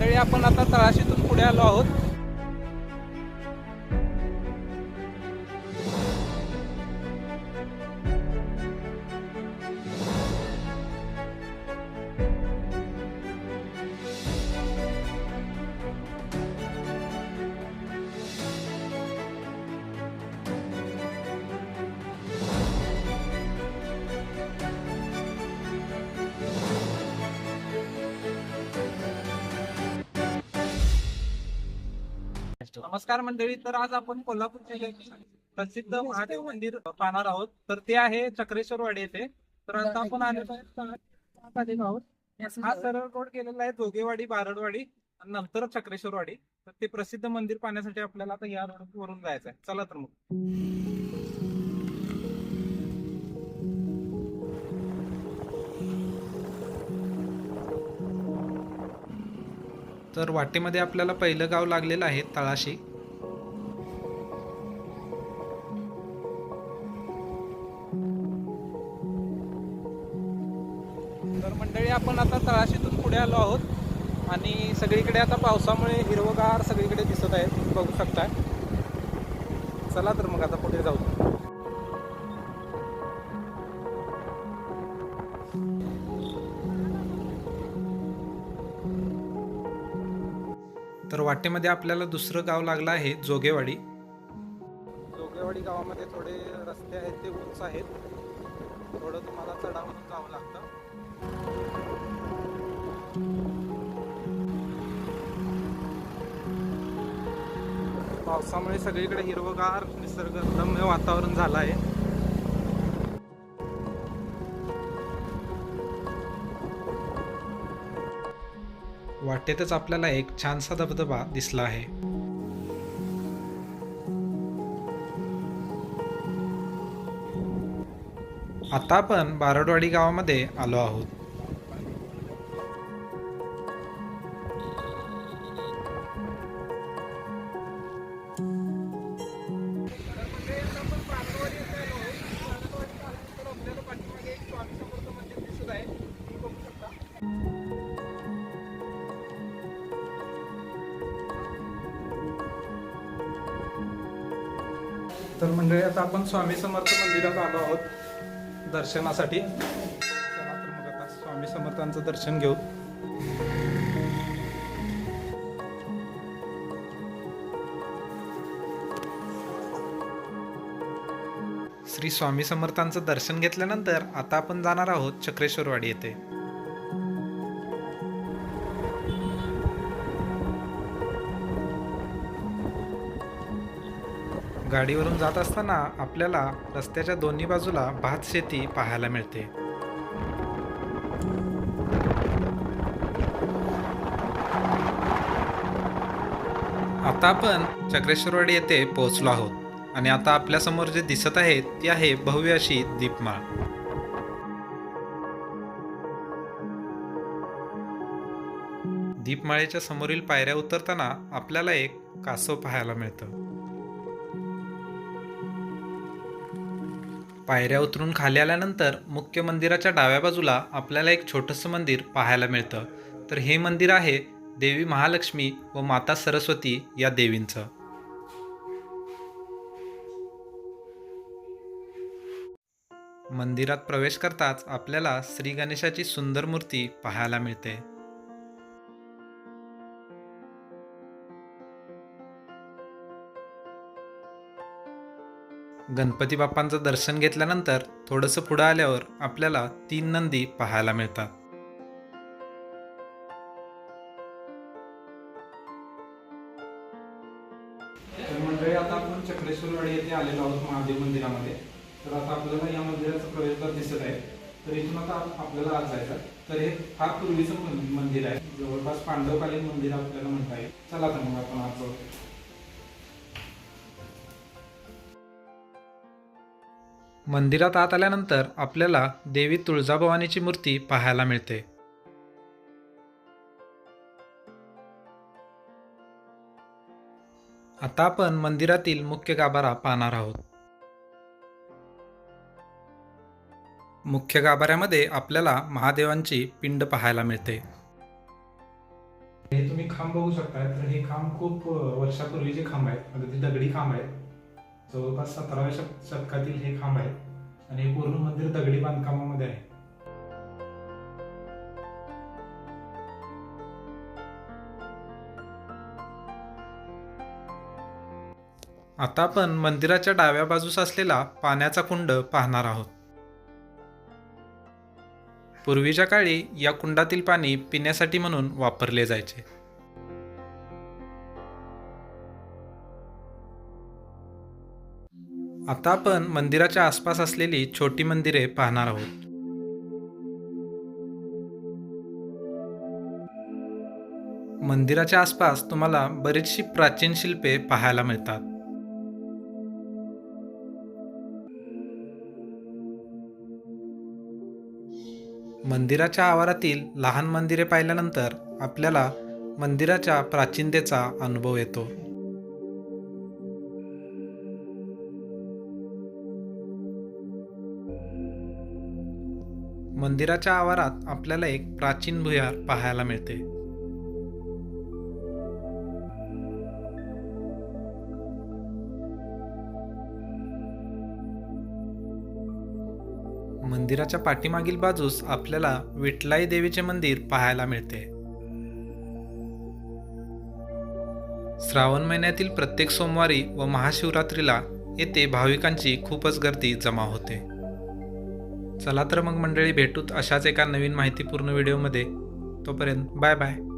मंडळी आपण आता तळाशीतून पुढे आलो आहोत. नमस्कार मंडळी तर आज आपण कोल्हापूर जिल्ह्याचे प्रसिद्ध महादेव मंदिर पाहणार आहोत. तर ते आहे चक्रेश्वरवाडी येथे. तर आता आपण आलेलो आहोत- हा सरळ रोड गेलेला आहे जोगेवाडी बारडवाडी आणि नंतर चक्रेश्वरवाडी. तर ते प्रसिद्ध मंदिर पाहण्यासाठी आपल्याला आता या रोड वरून जायचं आहे. चला तर मग. तर वाटेमध्ये आपल्याला पहिलं गाव लागलेलं आहे तळाशी. आपण आता तळाशीतून पुढे आलो आहोत. आणि सगळीकडे आता पावसामुळे हिरवगार सगळीकडे दिसत आहे तुम्ही बघू शकताय. चला तर मग आता पुढे जाऊ. तर वाटेमध्ये आपल्याला दुसरं गाव लागलं आहे जोगेवाडी. जोगेवाडी गावामध्ये थोडे रस्ते आहेत ते उंच आहेत. थोडं तुम्हाला चढावून जावं लागतं. पावसामुळे सगळीकडे हिरवगार निसर्गरम्य वातावरण झालं आहे. वाटेतच आपल्याला एक छानसा धबधबा दिसला आहे. आता आपण बारडवाडी गावामध्ये आलो आहोत. तर मंडळी आता आपण स्वामी समर्थ मंदिरात आलो आहोत दर्शनासाठी. तर मग आता स्वामी समर्थांचं दर्शन घेऊ. श्री स्वामी समर्थांचं दर्शन घेतल्यानंतर आता आपण जाणार आहोत चक्रेश्वरवाडी येथे. गाडीवरून जात असताना आपल्याला रस्त्याच्या दोन्ही बाजूला भात शेती पाहायला मिळते. आता आपण चक्रेश्वरवाडी येथे पोहोचलो आहोत आणि आता आपल्यासमोर जे दिसत आहे ती आहे भव्य अशी दीपमाळ. दीपमाळेच्या समोरील पायऱ्या उतरताना आपल्याला एक कासव पाहायला मिळतं. पायऱ्या उतरून खाली आल्यानंतर मुख्य मंदिराच्या डाव्या बाजूला आपल्याला एक छोटंसं मंदिर पाहायला मिळतं. तर हे मंदिर आहे देवी महालक्ष्मी व माता सरस्वती या देवींचं. मंदिरात प्रवेश करताच आपल्याला श्री गणेशाची सुंदर मूर्ती पाहायला मिळते. गणपती बाप्पांचं दर्शन घेतल्यानंतर थोडंसं पुढं आल्यावर आपल्याला तीन नंदी पाहायला मिळतात. तर मंडळी आता आपण चक्रेश्वरवाडी येथे आलेलो आहोत महादेव मंदिरामध्ये. तर आता आपल्याला या मंदिराचं प्रवेशद्वार दिसत आहे. तर इथून आता आपल्याला आज जायचं तर हे फार पूर्वीचं मंदिर आहे. जवळपास पांडवकालीन मंदिर आपल्याला म्हणता येईल. चला तर मग आपण आज जाऊ. मंदिरात आत आल्यानंतर आपल्याला देवी तुळजाभवानीची मूर्ती पाहायला मिळते. आता आपण मंदिरातील मुख्य गाभारा पाहणार आहोत. मुख्य गाभाऱ्यामध्ये आपल्याला महादेवांची पिंड पाहायला मिळते. हे तुम्ही खांब बघू शकता तर हे खांब खूप वर्षापूर्वीचे खांब आहेत म्हणजे ते दगडी खांब आहेत जवळपास सतराव्या शत शतकातील हे खांब आहे आणि हे पूर्ण मंदिर दगडी बांधकामामध्ये आहे. आता आपण मंदिराच्या डाव्या बाजूस असलेला पाण्याचा कुंड पाहणार आहोत. पूर्वीच्या काळी या कुंडातील पाणी पिण्यासाठी म्हणून वापरले जायचे. आता आपण मंदिराच्या आसपास असलेली छोटी मंदिरे पाहणार आहोत. मंदिराच्या आसपास तुम्हाला बरीचशी प्राचीन शिल्पे पाहायला मिळतात. मंदिराच्या आवारातील लहान मंदिरे पाहिल्यानंतर आपल्याला मंदिराच्या प्राचीनतेचा अनुभव येतो. मंदिराच्या आवारात आपल्याला एक प्राचीन भुयार पाहायला मिळते. मंदिराच्या पाठीमागील बाजूस आपल्याला विठलाई देवीचे मंदिर पाहायला मिळते. श्रावण महिन्यातील प्रत्येक सोमवारी व महाशिवरात्रीला येथे भाविकांची खूपच गर्दी जमा होते. चला तर मग मंडळी भेटूत अशाच एका नवीन माहितीपूर्ण व्हिडिओमध्ये. तोपर्यंत बाय बाय.